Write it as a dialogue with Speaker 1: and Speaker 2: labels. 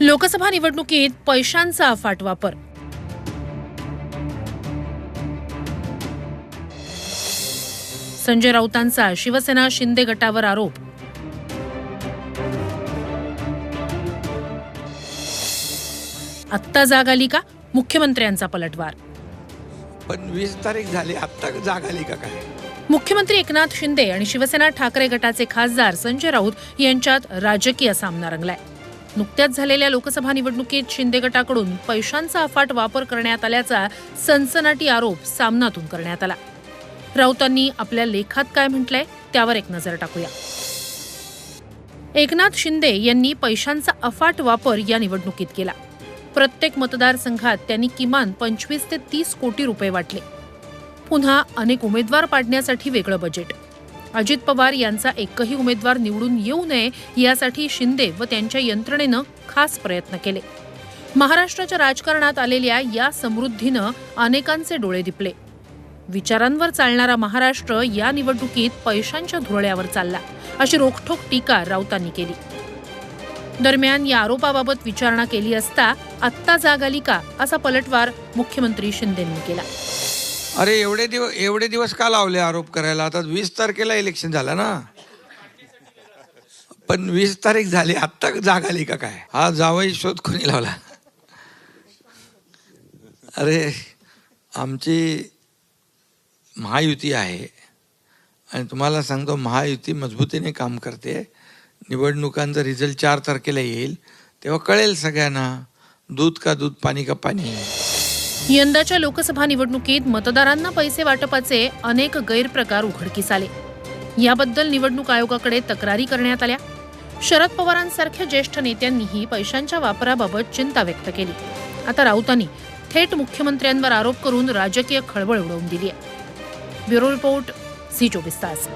Speaker 1: लोकसभा निवडणुकीत पैशांचा अफाट वापर. संजय राऊतांचा शिवसेना शिंदे गटावर आरोप. आत्ता जाग आली का? मुख्यमंत्र्यांचा पलटवार.
Speaker 2: पण वीस तारीख झाली आत्ता जाग आली का काय?
Speaker 1: मुख्यमंत्री एकनाथ शिंदे आणि शिवसेना ठाकरे गटाचे खासदार संजय राऊत यांच्यात राजकीय सामना रंगलाय. नुकत्याच झालेल्या लोकसभा निवडणुकीत शिंदे गटाकडून पैशांचा अफाट वापर करण्यात आल्याचा सनसनाटी आरोप सामनातून करण्यात आला. राऊतांनी आपल्या लेखात काय म्हटलंय त्यावर एक नजर टाकूया. एकनाथ शिंदे यांनी पैशांचा अफाट वापर या निवडणुकीत केला. प्रत्येक मतदारसंघात त्यांनी किमान पंचवीस ते तीस कोटी रुपये वाटले. पुन्हा अनेक उमेदवार पाडण्यासाठी वेगळं बजेट अजित पवार यांचा एकही उमेदवार निवडून येऊ नये यासाठी शिंदे व त्यांच्या यंत्रणेनं खास प्रयत्न केले. महाराष्ट्राच्या राजकारणात आलेल्या या समृद्धीनं अनेकांचे डोळे दिपले. विचारांवर चालणारा महाराष्ट्र या निवडणुकीत पैशांच्या धुरळ्यावर चालला अशी रोखठोक टीका राऊतांनी केली. दरम्यान या आरोपाबाबत विचारणा केली असता आत्ता जाग आली का असा पलटवार मुख्यमंत्री शिंदेंनी केला.
Speaker 2: अरे एवढे दिवस एवढे दिवस का लावले आरोप करायला? आता वीस तारखेला इलेक्शन झालं ना. पण वीस तारीख झाली आत्ता जाग आली का काय? हा जावई शोध कोणी लावला? अरे आमची महायुती आहे. आणि तुम्हाला सांगतो महायुती मजबूतीने काम करते. निवडणुकांचा रिझल्ट चार तारखेला येईल. तेव्हा कळेल सगळ्यांना दूध का दूध पाणी का पाणी.
Speaker 1: यंदाच्या लोकसभा निवडणुकीत मतदारांना पैसे वाटपाचे अनेक गैरप्रकार उघडकीस आले. याबद्दल निवडणूक आयोगाकडे तक्रारी करण्यात आल्या. शरद पवारांसारख्या ज्येष्ठ नेत्यांनीही पैशांच्या वापराबाबत चिंता व्यक्त केली. आता राऊतांनी थेट मुख्यमंत्र्यांवर आरोप करून राजकीय खळबळ उडवून दिली आहे ब्युरो रिपोर्ट सी चोवीस तास.